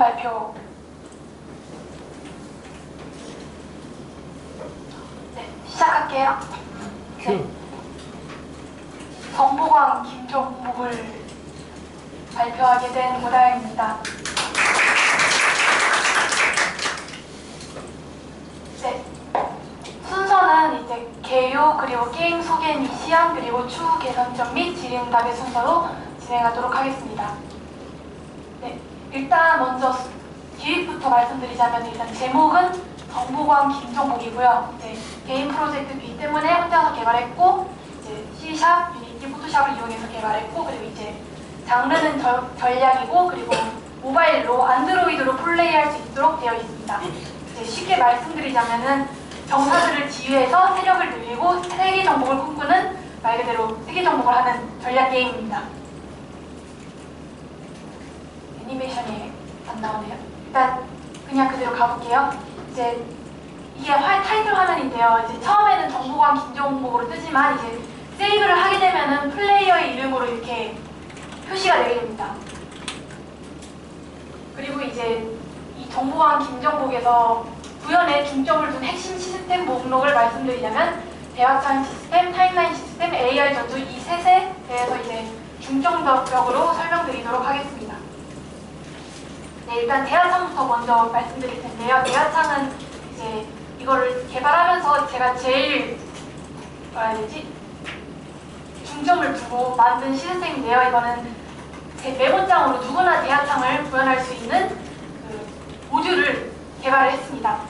발표. 네, 시작할게요. 네. 정보광 김종목을 발표하게 된 오다입니다. 네. 순서는 이제 개요 그리고 게임 소개 및 시향 그리고 추후 개선점 및 질의응답의 순서로 진행하도록 하겠습니다. 네, 일단 먼저 기획부터 말씀드리자면 일단 제목은 정보광 김종국이고요. 이제 개인 프로젝트이기 때문에 혼자서 개발했고 이제 C샵, 유니티, 포토샵을 이용해서 개발했고 그리고 이제 장르는 절- 전략이고 그리고 모바일로 안드로이드로 플레이할 수 있도록 되어 있습니다. 이제 쉽게 말씀드리자면은 정사들을 지휘해서 세력을 늘리고 세계 정복을 꿈꾸는 말 그대로 세계 정복을 하는 전략 게임입니다. 애니메이션이 안 나오네요. 일단 그냥 그대로 가볼게요. 이제 이게 화, 타이틀 화면인데요. 이제 처음에는 정보관 김종목으로 뜨지만 이제 세이브를 하게 되면은 플레이어의 이름으로 이렇게 표시가 되게 됩니다. 그리고 이제 이 정보관 김정복에서 구현에 중점을 둔 핵심 시스템 목록을 말씀드리자면 대화창 시스템, 타임라인 시스템, AI 전투 이 셋에 대해서 이제 중점적으로 설명드리도록 하겠습니다. 네, 일단 대화창부터 먼저 말씀드릴 텐데요. 대화창은 이제 이거를 개발하면서 제가 제일 뭐라 해야 되지? 중점을 두고 만든 시스템인데요. 이거는 제 메모장으로 누구나 대화창을 구현할 수 있는 그 모듈을 개발을 했습니다.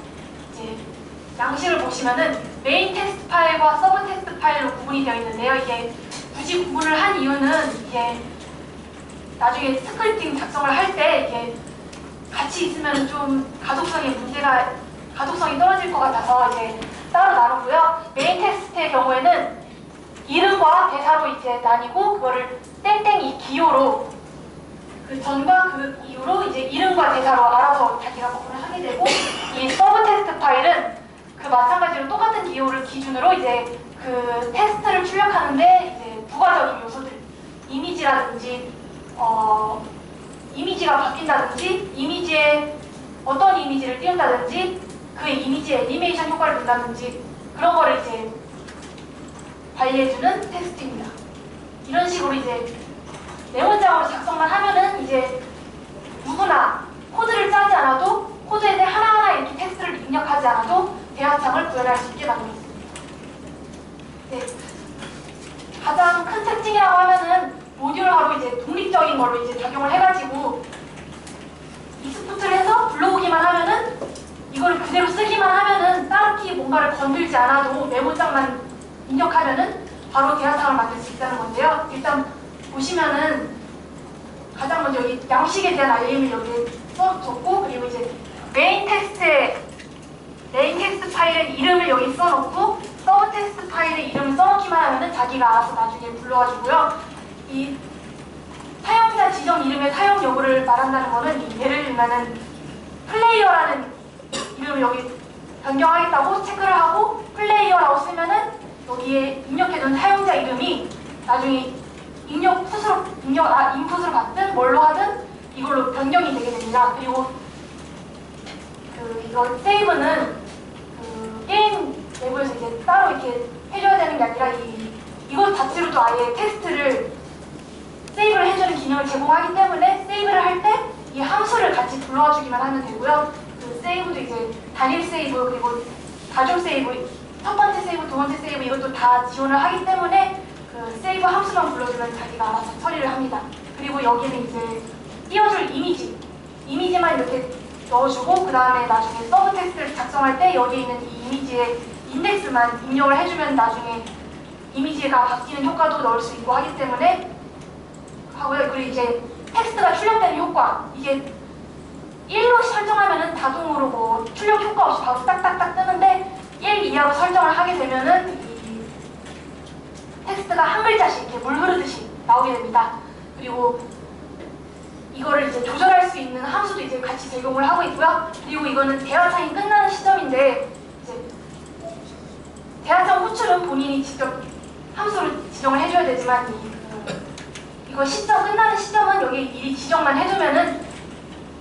이제 양식을 보시면은 메인 테스트 파일과 서브 테스트 파일로 구분이 되어 있는데요. 이게 굳이 구분을 한 이유는 이게 나중에 스크립팅 작성을 할 때 이게 같이 있으면 좀 가독성에 문제가 가독성이 떨어질 것 같아서 이제 따로 나누고요. 메인 테스트의 경우에는 이름과 대사로 이제 나뉘고 그거를 땡땡이 기호로 그 전과 그 이후로 이제 이름과 대사로 알아서 자기가 구분을 하게 되고 이 서브 테스트 파일은 그 마찬가지로 똑같은 기호를 기준으로 이제 그 테스트를 출력하는데 이제 부가적인 요소들 이미지라든지 어 이미지가 바뀐다든지 이미지에 어떤 이미지를 띄운다든지 그 이미지에 애니메이션 효과를 준다든지 그런 거를 이제 관리해주는 테스트입니다. 이런 식으로 이제 메모장으로 작성만 하면은 이제 누구나 코드를 짜지 않아도 코드에 대해 하나하나 이렇게 테스트를 입력하지 않아도 대화창을 구현할 수 있게 만들었습니다. 네. 가장 큰 특징이라고 하면은 모듈화로 이제 독립적인 걸로 이제 작용을 해가지고 익스포트를 해서 불러오기만 하면은 이걸 그대로 쓰기만 하면은 따르기 뭔가를 건들지 않아도 메모장만 입력하면은 바로 대화창을 만들 수 있다는 건데요. 일단 보시면은 가장 먼저 여기 양식에 대한 알림을 여기 써줬고 그리고 이제 메인 텍스트에 메인 텍스트 파일의 이름을 여기 써놓고 서브 텍스트 파일의 이름을 써놓기만 하면은 자기가 알아서 나중에 불러가지고요. 이 사용자 지정 이름의 사용 여부를 말한다는 이 예를 들면은 플레이어라는 이름을 여기 변경하겠다고 체크를 하고 플레이어라고 쓰면은 여기에 입력해둔 사용자 이름이 나중에 입력 스스로 입력 아 인풋으로 받든 뭘로 하든 이걸로 변경이 되게 됩니다. 그리고 그 이거 세이브는 그 게임 내부에서 이제 따로 이렇게 해줘야 되는 게 아니라 이 이것 자체로도 아예 테스트를 세이브를 해주는 기능을 제공하기 때문에 세이브를 할 때 이 함수를 같이 불러와 주기만 하면 되고요. 그 세이브도 이제 단일 세이브 그리고 가족 세이브 첫 번째 세이브, 두 번째 세이브 이것도 다 지원을 하기 때문에 그 세이브 함수만 불러주면 자기가 알아서 처리를 합니다. 그리고 여기는 이제 띄워줄 이미지, 이미지만 이렇게 넣어주고 그 다음에 나중에 서브 텍스트를 작성할 때 여기 있는 이 이미지의 인덱스만 입력을 해주면 나중에 이미지가 바뀌는 효과도 넣을 수 있고 하기 때문에 하고요. 그리고 이제 텍스트가 출력되는 효과 이게 1로 설정하면은 자동으로 뭐 출력 효과 없이 바로 딱딱딱 뜨는데 1 이하로 설정을 하게 되면은 이 텍스트가 한 글자씩 이렇게 물 흐르듯이 나오게 됩니다. 그리고 이거를 이제 조절할 수 있는 함수도 이제 같이 제공을 하고 있고요. 그리고 이거는 대화창이 끝나는 시점인데 이제 대화창 호출은 본인이 직접 함수를 지정을 해줘야 되지만 이, 그, 이거 시점 끝나는 시점은 여기 미리 지정만 해두면은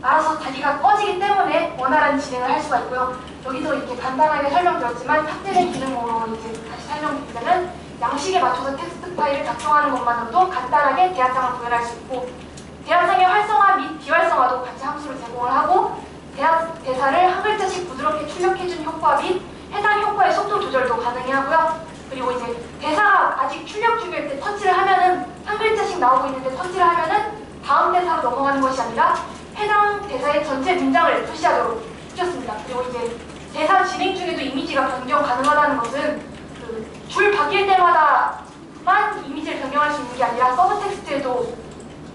알아서 자기가 꺼지기 때문에 원활한 진행을 할 수가 있고요. 여기도 이렇게 간단하게 설명드렸지만 탑재된 기능으로 이제 다시 설명드리자면 양식에 맞춰서 텍스트 파일을 작성하는 것만으로도 간단하게 대화창을 구현할 수 있고 대화창의 활성화 및 비활성화도 같이 함수를 제공을 하고 대화, 대사를 한 글자씩 부드럽게 출력해준 효과 및 해당 효과의 속도 조절도 가능해 하고요. 그리고 이제 대사가 아직 출력 중일 때 터치를 하면은 한 글자씩 나오고 있는데 터치를 하면은 다음 대사로 넘어가는 것이 아니라 해당 대사의 전체 문장을 표시하도록 해줬습니다. 그리고 이제 대사 진행 중에도 이미지가 변경 가능하다는 것은 그 줄 바뀔 때마다만 이미지를 변경할 수 있는 게 아니라 서브 텍스트에도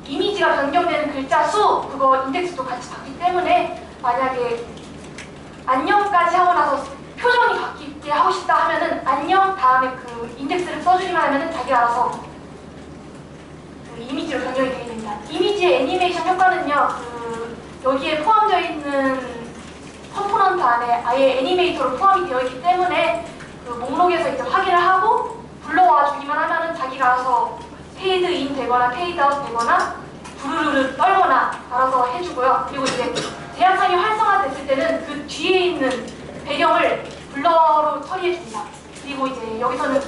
이미지가 변경되는 글자 수 그거 인덱스도 같이 바뀌기 때문에 만약에 안녕까지 하고 나서 표정이 바뀌게 하고 싶다 하면은 안녕 다음에 그 인덱스를 써주기만 하면은 자기가 알아서 그 이미지로 변경이 되게 됩니다. 이미지의 애니메이션 효과는요, 그 여기에 포함되어 있는 컴포넌트 안에 아예 애니메이터로 포함이 되어 있기 때문에 그 목록에서 이제 확인을 하고 불러와 주기만 하면은 자기가 알아서 페이드 인 되거나 페이드 아웃 되거나 부르르르 떨거나 알아서 해주고요. 그리고 이제 대화창이 활성화됐을 때는 그 뒤에 있는 배경을 블러로 처리해 줍니다. 그리고 이제 여기서는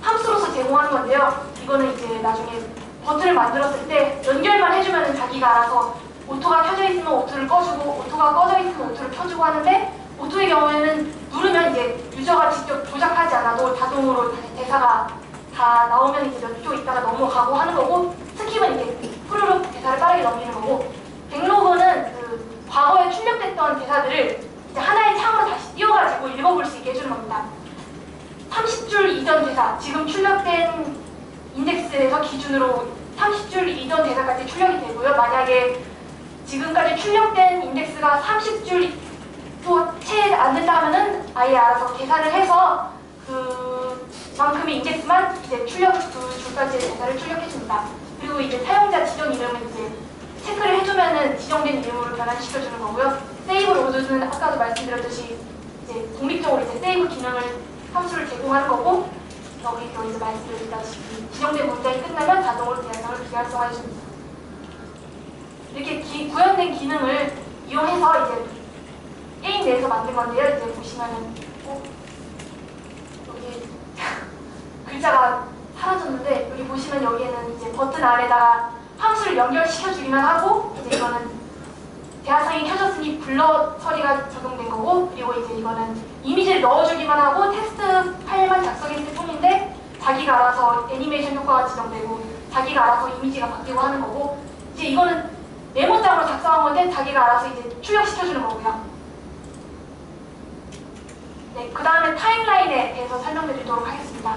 함수로서 제공하는 건데요. 이거는 이제 나중에 버튼을 만들었을 때 연결만 해주면 자기가 알아서 오토가 켜져 있으면 오토를 꺼주고 오토가 꺼져 있으면 오토를 켜주고 하는데 오토의 경우에는 누르면 이제 유저가 직접 조작하지 않아도 자동으로 대사가 다 나오면 이제 몇초 있다가 넘어가고 하는 거고 스킵은 이제 후루룩 대사를 빠르게 넘기는 거고 백로그는 그 과거에 출력됐던 대사들을 이제 하나의 창으로 다시 띄워가지고 읽어볼 수 있게 해주는 겁니다. 30줄 이전 대사, 지금 출력된 인덱스에서 기준으로 30줄 이전 대사까지 출력이 되고요. 만약에 지금까지 출력된 인덱스가 30줄 또채 안 된다 하면은 아예 알아서 계산을 해서 그만큼의 인덱스만 이제 출력 그 줄까지 대사를 출력해 줍니다. 그리고 이제 사용자 지정 이름은 이제 체크를 해주면은 지정된 이름으로 변환시켜 주는 거고요. 세이브 로드는 아까도 말씀드렸듯이 이제 독립적으로 이제 세이브 기능을 함수를 제공하는 거고 여기서 이제 말씀드렸다시피 지정된 문장이 끝나면 자동으로 대화상을 비활성화해 줍니다. 이렇게 기- 구현된 기능을 이용해서 이제 게임 내에서 만든 건데요. 이제 보시면은 어? 여기 글자가 사라졌는데 여기 보시면 여기에는 이제 버튼 아래다가 함수를 연결시켜 주기만 하고 이제 이거는 대화상이 켜졌으니 블러 처리가 적용된 거고 그리고 이제 이거는 이미지를 넣어주기만 하고 텍스트 파일만 작성했을 뿐인데 자기가 알아서 애니메이션 효과가 지정되고 자기가 알아서 이미지가 바뀌고 하는 거고 이제 이거는 메모장으로 작성한 건데 자기가 알아서 이제 출력시켜주는 거고요. 네, 그 다음에 타임라인에 대해서 설명드리도록 하겠습니다.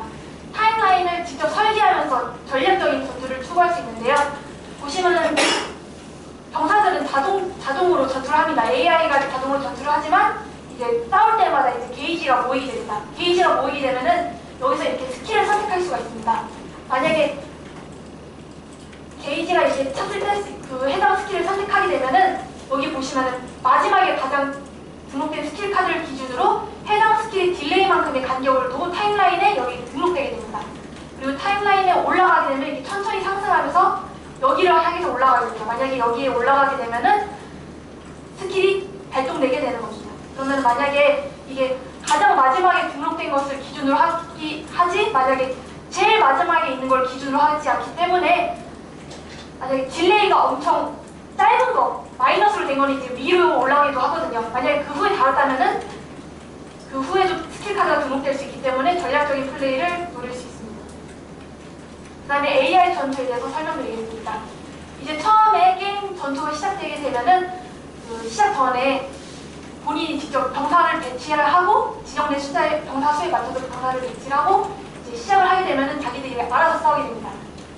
타임라인을 직접 설계하면서 전략적인 전투를 추구할 수 있는데요. 보시면은 병사들은 자동, 자동으로 전투를 합니다. AI가 자동으로 전투를 하지만 이제 싸울 때마다 이제 게이지가 모이게 됩니다. 게이지가 모이게 되면은 여기서 이렇게 스킬을 선택할 수가 있습니다. 만약에 게이지가 이제 찼을 때 그 해당 스킬을 선택하게 되면은 여기 보시면은 마지막에 가장 등록된 스킬 카드를 기준으로 해당 스킬의 딜레이만큼의 간격을 두고 타임라인에 여기 등록되게 됩니다. 그리고 타임라인에 올라가게 되면 이게 천천히 상승하면서 여기를 향해서 올라가게 됩니다. 만약에 여기에 올라가게 되면은 스킬이 발동되게 되는 겁니다. 그러면 만약에 이게 가장 마지막에 등록된 것을 기준으로 하기, 하지 만약에 제일 마지막에 있는 걸 기준으로 하지 않기 때문에 만약에 딜레이가 엄청 짧은 거 마이너스로 된 거는 이제 위로 올라가기도 하거든요. 만약에 그 후에 다뤘다면은 그 후에도 스킬 카드가 등록될 수 있기 때문에 전략적인 플레이를 노릴 수 있습니다. 그 다음에 AI 전투에 대해서 설명드리겠습니다. 이제 처음에 게임 전투가 시작되게 되면은 그 시작 전에 본인이 직접 병사를 배치를 하고 지정된 숫자의 병사 수에 맞춰서 병사를 배치를 하고 이제 시작을 하게 되면은 자기들이 알아서 싸우게 됩니다.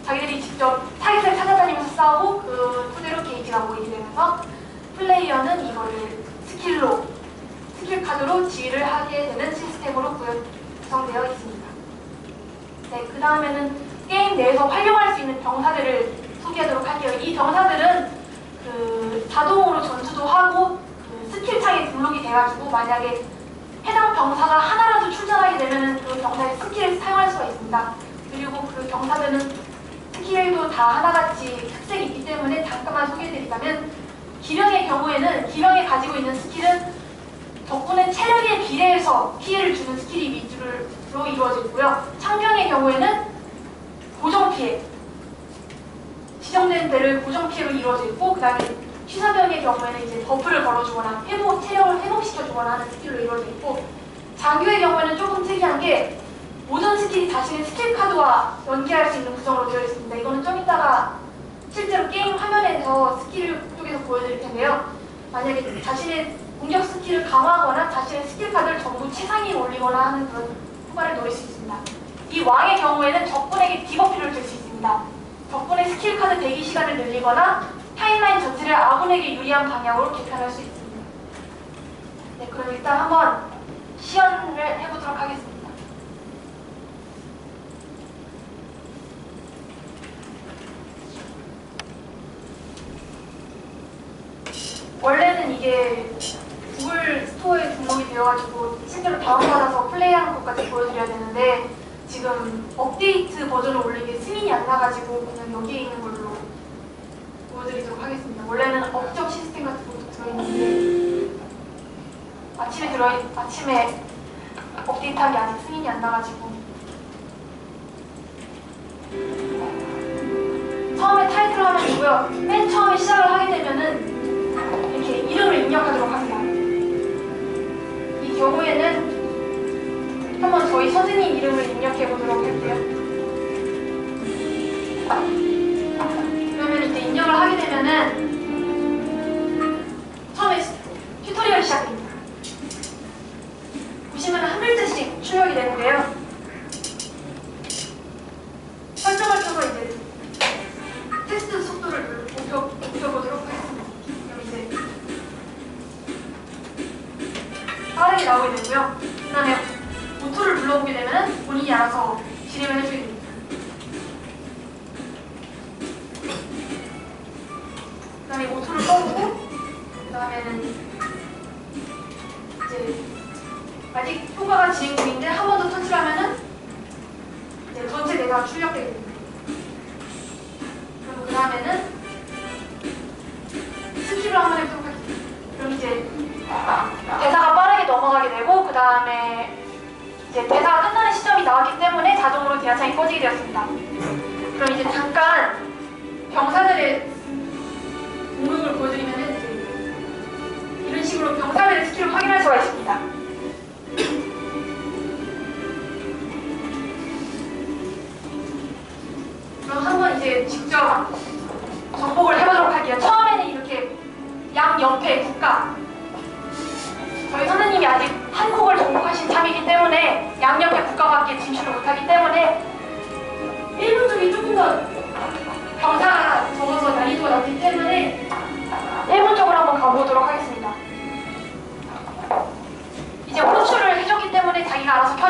자기들이 직접 타깃을 찾아다니면서 싸우고 그 토대로 게이지가 모이게 되면서 플레이어는 이거를 스킬로 스킬 카드로 지휘를 하게 되는 시스템으로 구성되어 있습니다. 네, 그 다음에는 게임 내에서 활용할 수 있는 병사들을 소개하도록 할게요. 이 병사들은 그 자동으로 전투도 하고 그 스킬 창에 등록이 돼가지고 만약에 해당 병사가 하나라도 출전하게 되면 그 병사의 스킬을 사용할 수가 있습니다. 그리고 그 병사들은 스킬도 다 하나같이 특색이 있기 때문에 잠깐만 소개해드리자면 기령의 경우에는 기령이 가지고 있는 스킬은 덕분에 체력에 비례해서 피해를 주는 스킬이 위주로 이루어져 있고요. 창병의 경우에는 고정 피해, 지정된 대로 고정 피해로 이루어져 있고 그 다음에 취사병의 경우에는 이제 버프를 걸어주거나 회복, 체력을 회복시켜주거나 하는 스킬로 이루어져 있고 장교의 경우에는 조금 특이한 게 모든 스킬이 자신의 스킬 카드와 연계할 수 있는 구성으로 되어 있습니다. 이거는 좀 이따가 실제로 게임 화면에서 스킬 쪽에서 보여드릴 텐데요. 만약에 자신의 공격 스킬을 강화하거나 자신의 스킬 카드를 전부 최상위에 올리거나 하는 그런 효과를 노릴 수 있습니다. 이 왕의 경우에는 적군에게 디버프를 줄 수 있습니다. 적군의 스킬 카드 대기 시간을 늘리거나 타임라인 전체를 아군에게 유리한 방향으로 개편할 수 있습니다. 네, 그럼 일단 한번 시연을 해보도록 하겠습니다. 원래는 이게 구글 스토어에 등록이 되어가지고 실제로 다운받아서 플레이하는 것까지 보여드려야 되는데 지금 업데이트 버전을 올리기 승인이 안 나가지고 그냥 여기에 있는 걸로 보여드리도록 하겠습니다. 원래는 업적 시스템 같은 것도 들어있는데 아침에 들어 아침에 업데이트한 게 아직 승인이 안 나가지고 처음에 타이틀 화면이고요. 맨 처음에 시작을 하게 되면은 이렇게 이름을 입력하도록 합니다. 이 경우에는 한번 저희 선생님 이름을 입력해 보도록 할게요. Yeah. 다음에 오토를 꺼보고 그 다음에는 이제 아직 효과가 진행 중인데 한 번 더 터치를 하면은 이제 전체 출력되게 됩니다. 그럼 그 다음에는 스킵을 한번 해보도록 하겠습니다. 그럼 이제 대사가 빠르게 넘어가게 되고 그 다음에 이제 대사가 끝나는 시점이 나왔기 때문에 자동으로 대화창이 꺼지게 되었습니다. 그럼 이제 잠깐 병사들의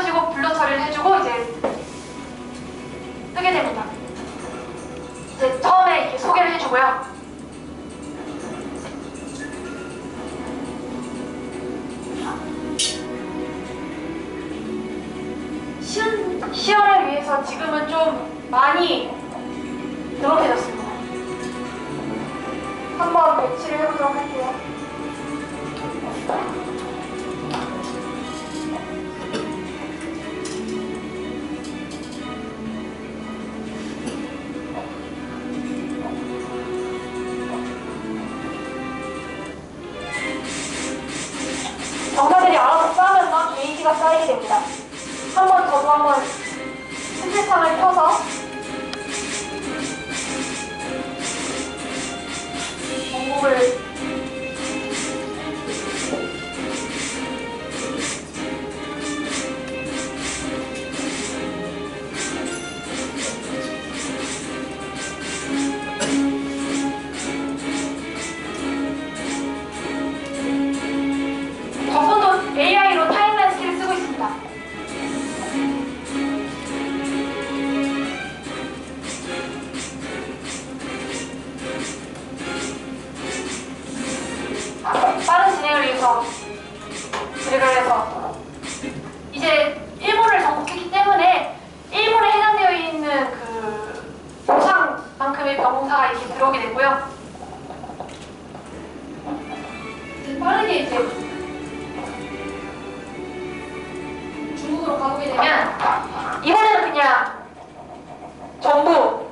켜지고 블러 처리를 해주고 이제 뜨게 됩니다. 이제 처음에 이렇게 소개를 해주고요. 시연, 시연을 위해서 지금은 좀 많이 노력해졌습니다. 한번 배치를 해보도록 할게요. 게이지가 쌓이게 됩니다. 한번 저도 한번 스킬창을 켜서 정복을 되면 이번에는 그냥 전부.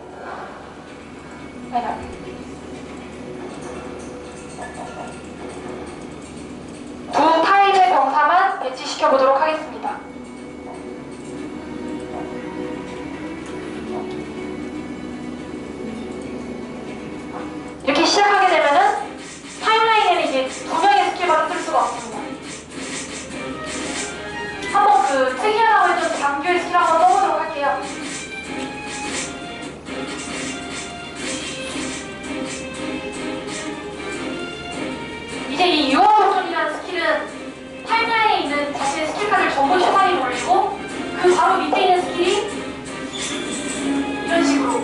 두 타입의 병사만 배치시켜 보도록 하겠습니다. 이 유아호존이라는 스킬은 타임라인에 있는 자신의 스킬 카드를 전부 슈파리에 올리고 그 바로 밑에 있는 스킬이 이런 식으로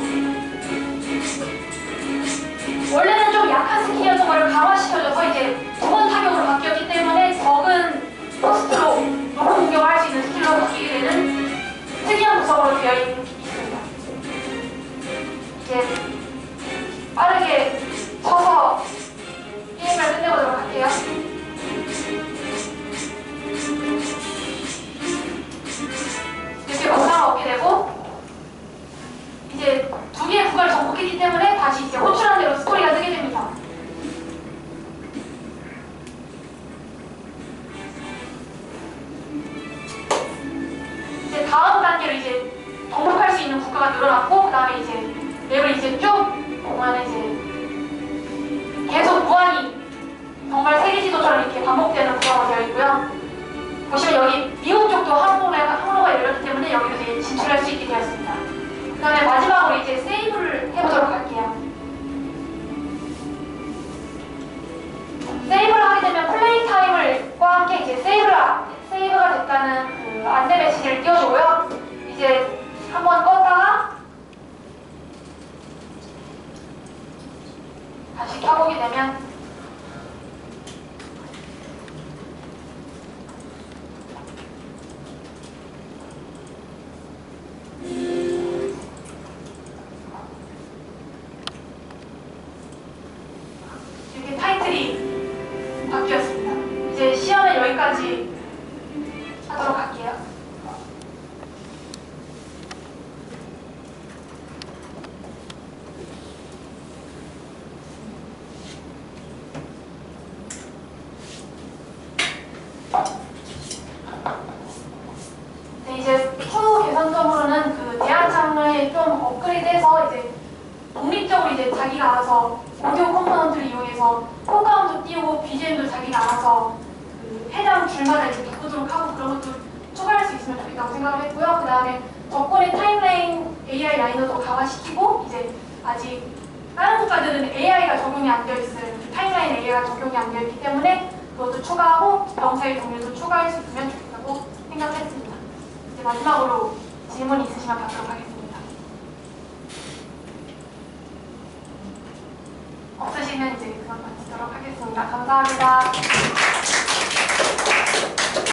원래는 좀 약한 스킬이었던 걸 강화시켜줘서 이제 두 번 타격으로 바뀌었기 때문에 적은 포스트로 높은 공격을 할 수 있는 스킬로 바뀌게 되는 특이한 구성으로 되어 있, 있습니다. 이제 빠르게 끝 효과음도 띄우고 BGM도 자기가 알아서 그 해당 줄마다 이제 바꾸도록 하고 그런 것도 추가할 수 있으면 좋겠다고 생각을 했고요. 그 다음에 적권의 타임라인 AI 라이너도 강화시키고 이제 아직 다른 국가들은 AI가 적용이 안 되어 있어요. 타임라인 AI가 적용이 안 되어 있기 때문에 그것도 추가하고 병사의 종류도 추가할 수 있으면 좋겠다고 생각을 했습니다. 이제 마지막으로 질문 있으시면 받도록 하겠습니다. 없으시면 이제 그만 마치도록 하겠습니다. 감사합니다.